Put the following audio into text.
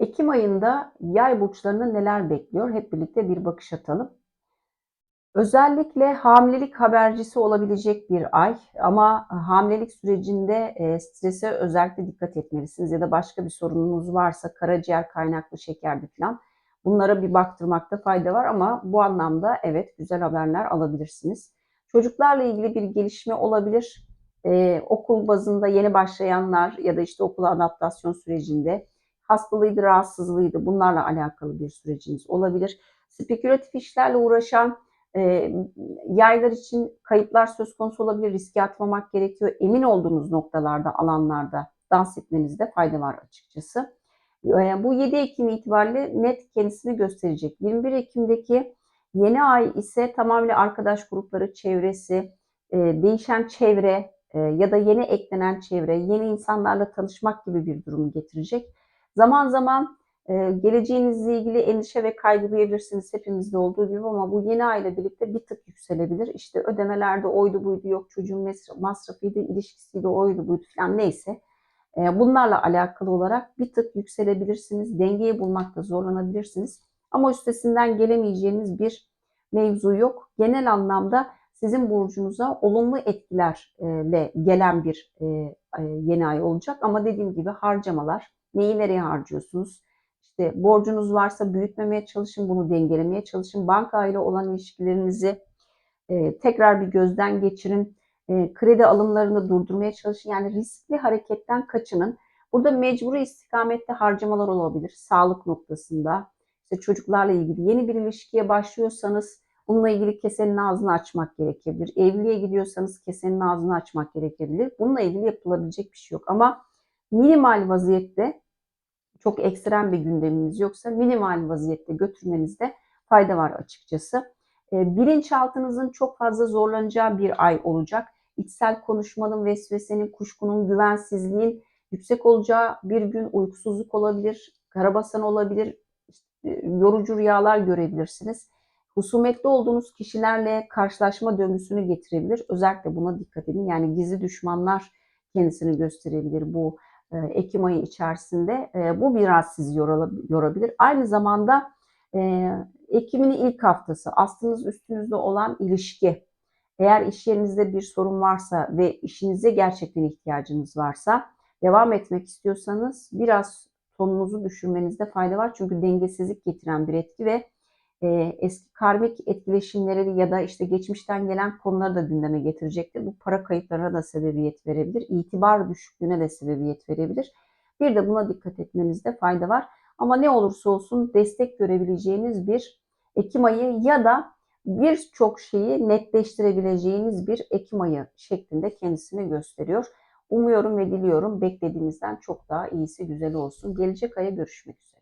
Ekim ayında yay burçlarını neler bekliyor? Hep birlikte bir bakış atalım. Özellikle hamilelik habercisi olabilecek bir ay ama hamilelik sürecinde e, strese özellikle dikkat etmelisiniz ya da başka bir sorununuz varsa karaciğer kaynaklı şekerli falan bunlara bir baktırmakta fayda var ama bu anlamda evet güzel haberler alabilirsiniz. Çocuklarla ilgili bir gelişme olabilir. Ee, okul bazında yeni başlayanlar ya da işte okula adaptasyon sürecinde hastalığıydı, rahatsızlığıydı bunlarla alakalı bir süreciniz olabilir. Spekülatif işlerle uğraşan e, yaylar için kayıplar söz konusu olabilir. Riske atmamak gerekiyor. Emin olduğunuz noktalarda, alanlarda dans etmenizde fayda var açıkçası. E, bu 7 Ekim itibariyle net kendisini gösterecek. 21 Ekim'deki yeni ay ise tamamen arkadaş grupları, çevresi, e, değişen çevre e, ya da yeni eklenen çevre, yeni insanlarla tanışmak gibi bir durumu getirecek. Zaman zaman ee, geleceğinizle ilgili endişe ve kaygı duyabilirsiniz hepimizde olduğu gibi ama bu yeni aile birlikte bir tık yükselebilir. İşte ödemelerde oydu buydu yok çocuğun masrafıydı, ilişkisiydi oydu buydu falan neyse. Ee, bunlarla alakalı olarak bir tık yükselebilirsiniz. Dengeyi bulmakta zorlanabilirsiniz. Ama üstesinden gelemeyeceğiniz bir mevzu yok. Genel anlamda sizin burcunuza olumlu etkilerle gelen bir e, e, yeni ay olacak. Ama dediğim gibi harcamalar, neyi nereye harcıyorsunuz? İşte borcunuz varsa büyütmemeye çalışın, bunu dengelemeye çalışın. Banka ile olan ilişkilerinizi e, tekrar bir gözden geçirin. E, kredi alımlarını durdurmaya çalışın. Yani riskli hareketten kaçının. Burada mecburi istikamette harcamalar olabilir. Sağlık noktasında. İşte çocuklarla ilgili yeni bir ilişkiye başlıyorsanız bununla ilgili kesenin ağzını açmak gerekebilir. Evliliğe gidiyorsanız kesenin ağzını açmak gerekebilir. Bununla ilgili yapılabilecek bir şey yok. Ama minimal vaziyette çok ekstrem bir gündeminiz yoksa minimal vaziyette götürmenizde fayda var açıkçası. E, bilinçaltınızın çok fazla zorlanacağı bir ay olacak. İçsel konuşmanın, vesvesenin, kuşkunun, güvensizliğin yüksek olacağı bir gün uykusuzluk olabilir, karabasan olabilir, e, yorucu rüyalar görebilirsiniz. Husumetli olduğunuz kişilerle karşılaşma döngüsünü getirebilir. Özellikle buna dikkat edin. Yani gizli düşmanlar kendisini gösterebilir bu Ekim ayı içerisinde. E, bu biraz sizi yorabilir. Aynı zamanda e, Ekim'in ilk haftası aslınız üstünüzde olan ilişki. Eğer iş yerinizde bir sorun varsa ve işinize gerçekten ihtiyacınız varsa devam etmek istiyorsanız biraz tonunuzu düşürmenizde fayda var. Çünkü dengesizlik getiren bir etki ve e, eski karmik etkileşimleri ya da işte geçmişten gelen konuları da gündeme getirecektir. Bu para kayıplarına da sebebiyet verebilir. İtibar düşüklüğüne de sebebiyet verebilir. Bir de buna dikkat etmenizde fayda var. Ama ne olursa olsun destek görebileceğiniz bir Ekim ayı ya da birçok şeyi netleştirebileceğiniz bir Ekim ayı şeklinde kendisini gösteriyor. Umuyorum ve diliyorum beklediğinizden çok daha iyisi güzel olsun. Gelecek aya görüşmek üzere.